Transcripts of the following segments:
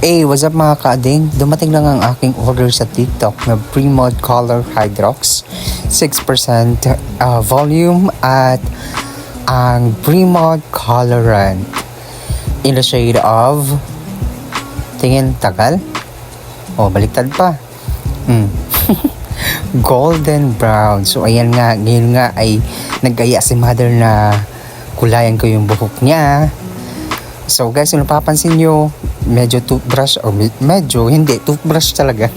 Hey, what's up mga kaading? Dumating lang ang aking order sa TikTok na Premod Color Hydrox. 6% uh, volume at ang Premod Colorant in the shade of tingin tagal o baliktad pa hmm. golden brown so ayan nga ngayon nga ay nagaya si mother na kulayan ko yung buhok niya So guys, kung napapansin nyo, medyo toothbrush, o me- medyo, hindi, toothbrush talaga.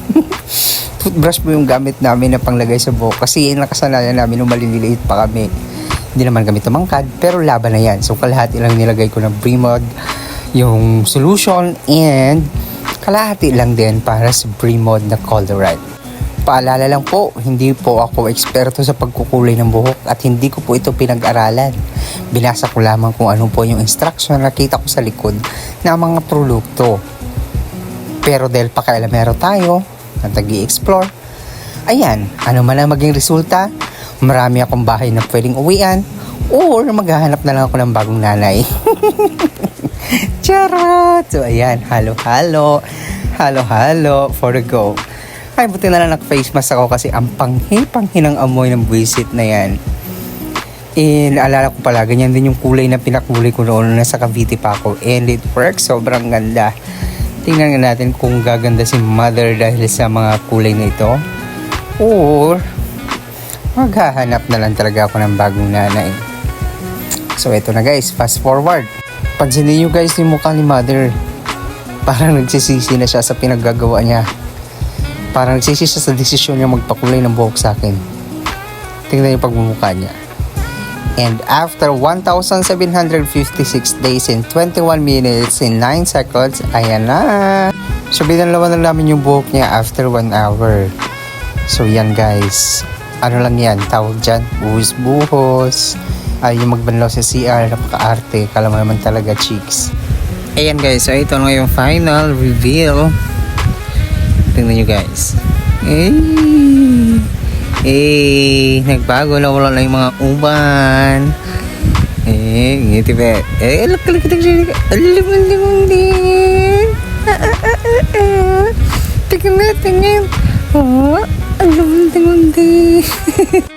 toothbrush po yung gamit namin na panglagay sa buhok. Kasi yun ang kasanayan namin nung maliliit pa kami. Hindi naman kami tumangkad, pero laban na yan. So kalahati lang nilagay ko ng Bremod, yung solution, and kalahati lang din para sa Bremod na colorant. Paalala lang po, hindi po ako eksperto sa pagkukulay ng buhok at hindi ko po ito pinag-aralan. Binasa ko lamang kung ano po yung instruction na nakita ko sa likod ng mga produkto. Pero dahil pakailamero tayo, at nag explore ayan, ano man ang maging resulta, marami akong bahay na pwedeng uwian or maghahanap na lang ako ng bagong nanay. Charot! So ayan, halo-halo, halo-halo for the go. Ay, buti na lang nag-face mask ako kasi ang panghi-panghi ng amoy ng buwisit na yan. Eh, naalala ko pala, ganyan din yung kulay na pinakulay ko noon na nasa Cavite pa ako. And it works, sobrang ganda. Tingnan nga natin kung gaganda si mother dahil sa mga kulay na ito. Or, maghahanap na lang talaga ako ng bagong nanay. So, ito na guys, fast forward. Pansinin nyo guys yung mukha ni mother. Parang nagsisisi na siya sa pinaggagawa niya. Parang nagsisi siya sa desisyon niya magpakulay ng buhok sa akin. Tingnan yung pagmumukha niya. And after 1,756 days and 21 minutes and 9 seconds, ayan na. So, binalawan na namin yung buhok niya after 1 hour. So, yan guys. Ano lang yan, tawag dyan, buhos-buhos. Ay, yung magbanlaw sa CR, napaka-arte. Kala mo naman talaga, chicks. Ayan guys, so ito na yung final reveal. Tingnan nyo guys. Eh, eh, nagbago na wala na yung mga uban. Eh, ngiti ba? Eh, alak alak alak alak alam mo naman din. Ah, ah, ah, ah, ah. Tingnan na, tingnan. Oh, alam mo naman din.